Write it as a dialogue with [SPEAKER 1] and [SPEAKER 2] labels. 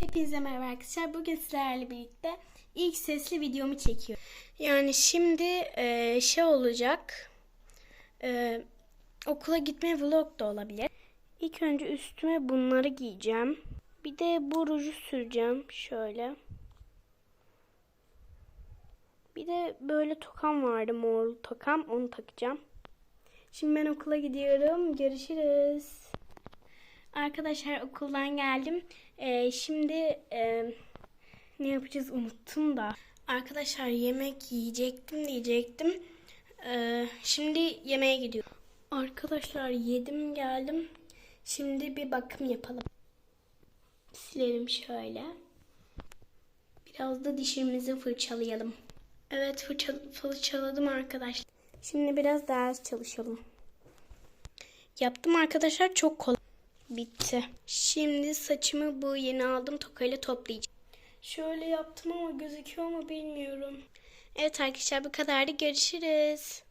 [SPEAKER 1] Hepinize merhaba arkadaşlar. Bugün sizlerle birlikte ilk sesli videomu çekiyorum. Yani şimdi e, şey olacak. E, okula gitme vlog da olabilir. İlk önce üstüme bunları giyeceğim. Bir de bu ruju süreceğim. Şöyle. Bir de böyle tokam vardı mor tokam. Onu takacağım. Şimdi ben okula gidiyorum. Görüşürüz. Arkadaşlar okuldan geldim. Ee, şimdi e, ne yapacağız unuttum da. Arkadaşlar yemek yiyecektim diyecektim. Ee, şimdi yemeğe gidiyorum. Arkadaşlar yedim geldim. Şimdi bir bakım yapalım. Silelim şöyle. Biraz da dişimizi fırçalayalım. Evet fırça, fırçaladım arkadaşlar. Şimdi biraz ders çalışalım. Yaptım arkadaşlar çok kolay. Bitti. Şimdi saçımı bu yeni aldım tokayla toplayacağım. Şöyle yaptım ama gözüküyor mu bilmiyorum. Evet arkadaşlar bu kadardı. Görüşürüz.